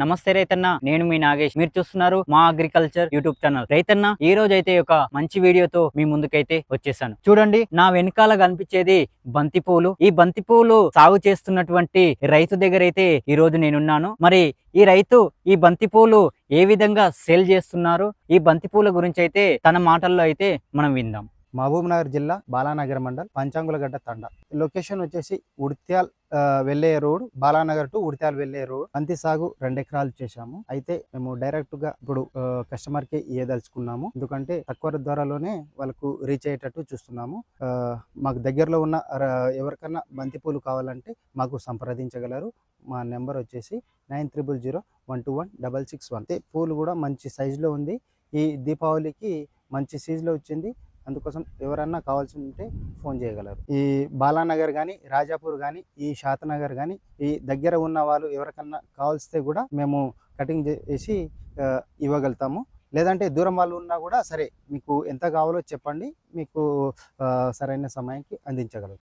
నమస్తే రైతన్న నేను మీ నాగేష్. మీరు చూస్తున్నారు మా అగ్రికల్చర్ యూట్యూబ్ ఛానల్. రైతన్న ఈ రోజు అయితే ఒక మంచి వీడియోతో మీ ముందుకైతే వచ్చేసాను. చూడండి నా వెనకాల కనిపించేది బంతి పూలు. ఈ బంతి పూలు సాగు చేస్తున్నటువంటి రైతు దగ్గర అయితే ఈ రోజు నేనున్నాను. మరి ఈ రైతు ఈ బంతిపూలు ఏ విధంగా సేల్ చేస్తున్నారు? ఈ బంతిపూల గురించి అయితే తన మాటల్లో అయితే మనం విందాం. మహబూబ్నగర్ జిల్లా బాలానగర్ మండల్ పంచాంగులగడ్డ తండ. లొకేషన్ వచ్చేసి ఉడిత్యాల్ వెళ్ళే రోడ్ బాలానగర్ టు ఉడిత్యాల్ వెళ్ళే రోడ్. బంతి సాగు రెండు ఎకరాలు చేశాము. అయితే మేము డైరెక్ట్గా ఇప్పుడు కస్టమర్కి ఇయ్యదలుచుకున్నాము. ఎందుకంటే తక్కువ ధరలోనే వాళ్ళకు రీచ్ అయ్యేటట్టు చూస్తున్నాము. మాకు దగ్గరలో ఉన్న ఎవరికన్నా బంతి పూలు కావాలంటే మాకు సంప్రదించగలరు. మా నెంబర్ వచ్చేసి nine triple zero one two one double six one. పూలు కూడా మంచి సైజులో ఉంది. ఈ దీపావళికి మంచి సీజన్లో వచ్చింది. అందుకోసం ఎవరన్నా కావాల్సి ఉంటే ఫోన్ చేయగలరు. ఈ బాలానగర్ కానీ రాజాపూర్ కానీ ఈ శాతనగర్ కానీ ఈ దగ్గర ఉన్న వాళ్ళు ఎవరికన్నా కావాల్స్తే కూడా మేము కటింగ్ చేసి ఇవ్వగలుగుతాము లేదంటే దూరం వాళ్ళు ఉన్నా కూడా సరే మీకు ఎంత కావాలో చెప్పండి. మీకు సరైన సమయానికి అందించగలరు